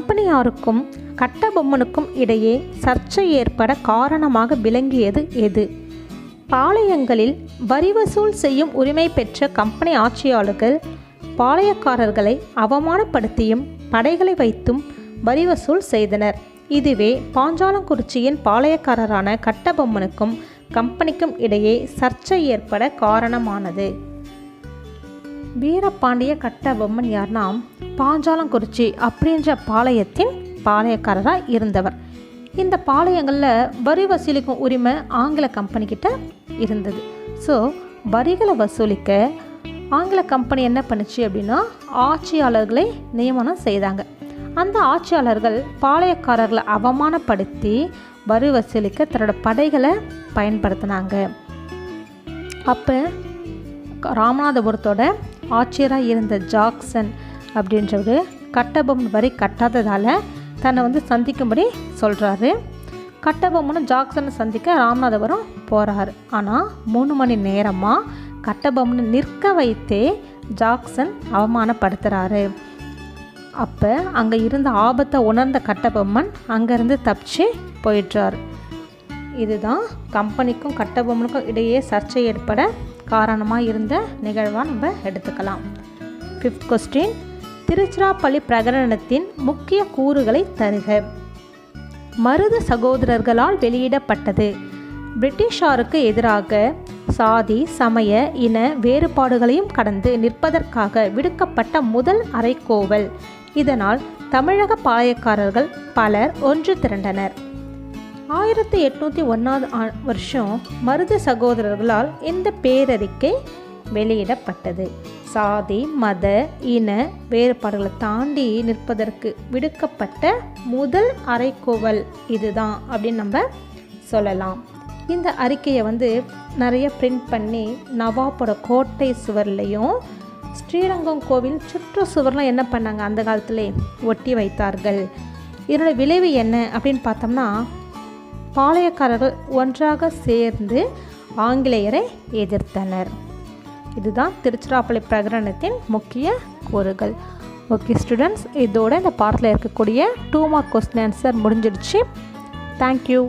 கம்பெனியாருக்கும் கட்டபொம்மனுக்கும் இடையே சர்ச்சை ஏற்பட காரணமாக விளங்கியது எது? பாளையங்களில் வரி வசூல் செய்யும் உரிமை பெற்ற கம்பெனி ஆட்சியாளர்கள் பாளையக்காரர்களை அவமானப்படுத்தியும் படைகளை வைத்தும் வரி வசூல் செய்தனர். இதுவே பாஞ்சாலங்குறிச்சியின் பாளையக்காரரான கட்டபொம்மனுக்கும் கம்பெனிக்கும் இடையே சர்ச்சை ஏற்பட காரணமானது. வீரபாண்டிய கட்டபொம்மன் யார்னா? பாஞ்சாலங்குறிச்சி அப்படின்ற பாளையத்தின் பாளையக்காரராக இருந்தவர். இந்த பாளையங்களில் வரி வசூலிக்கும் உரிமை ஆங்கில கம்பெனிக்கிட்ட இருந்தது. ஸோ வரிகளை வசூலிக்க ஆங்கில கம்பெனி என்ன பண்ணுச்சு அப்படின்னா ஆட்சியாளர்களை நியமனம் செய்தாங்க. அந்த ஆட்சியாளர்கள் பாளையக்காரர்களை அவமானப்படுத்தி வரி வசூலிக்க தன்னோட படைகளை பயன்படுத்தினாங்க. அப்போ ராமநாதபுரத்தோட ஆட்சியராக இருந்த ஜாக்சன் அப்படின்றவர் கட்டபொம்மன் வரி கட்டாததால் தன்னை வந்து சந்திக்கும்படி சொல்கிறாரு கட்டபொம்மனும் ஜாக்சனை சந்திக்க ராமநாதபுரம் போகிறாரு ஆனால் மூணு மணி நேரமாக கட்டபொம்மனை நிற்க வைத்தே ஜாக்சன் அவமானப்படுத்துகிறாரு அப்போ அங்கே இருந்த ஆபத்தை உணர்ந்த கட்டபொம்மன் அங்கேருந்து தப்பிச்சு போயிடுறார். இதுதான் கம்பெனிக்கும் கட்டபொம்மனுக்கும் இடையே சர்ச்சை ஏற்பட காரணமாக இருந்த நிகழ்வாக நம்ம எடுத்துக்கலாம். ஃபிஃப்த் கொஸ்டின் திருச்சிராப்பள்ளி பிரகடனத்தின் முக்கிய கூறுகளை தருக. மருது சகோதரர்களால் வெளியிடப்பட்டது. பிரிட்டிஷாருக்கு எதிராக சாதி சமய இன வேறுபாடுகளையும் கடந்து நிற்பதற்காக விடுக்கப்பட்ட முதல் அறைகோவல் இதனால் தமிழக பாளையக்காரர்கள் பலர் ஒன்று திரண்டனர். ஆயிரத்தி எட்நூற்றி ஒன்றாவது ஆ வருஷம் மருத சகோதரர்களால் இந்த பேரறிக்கை வெளியிடப்பட்டது. சாதி மத இன வேறுபாடுகளை தாண்டி நிற்பதற்கு விடுக்கப்பட்ட முதல் அறைக்கோவல் இதுதான் அப்படின்னு நம்ம சொல்லலாம். இந்த அறிக்கையை வந்து நிறைய பிரிண்ட் பண்ணி நவாப்போட கோட்டை சுவர்லேயும் ஸ்ரீரங்கம் கோவில் சுற்று சுவர்லாம் என்ன பண்ணாங்க? அந்த காலத்திலே ஒட்டி வைத்தார்கள். இதனோட விளைவு என்ன அப்படின்னு பார்த்தோம்னா பாளையக்காரர்கள் ஒன்றாக சேர்ந்து ஆங்கிலேயரை எதிர்த்தனர். இதுதான் திருச்சிராப்பள்ளி பிரகடனத்தின் முக்கிய கூறுகள். ஓகே ஸ்டூடெண்ட்ஸ் இதோட இந்த பாடத்தில் இருக்கக்கூடிய டூ மார்க் கொஸ்டின் ஆன்சர் முடிஞ்சிடுச்சு. Thank you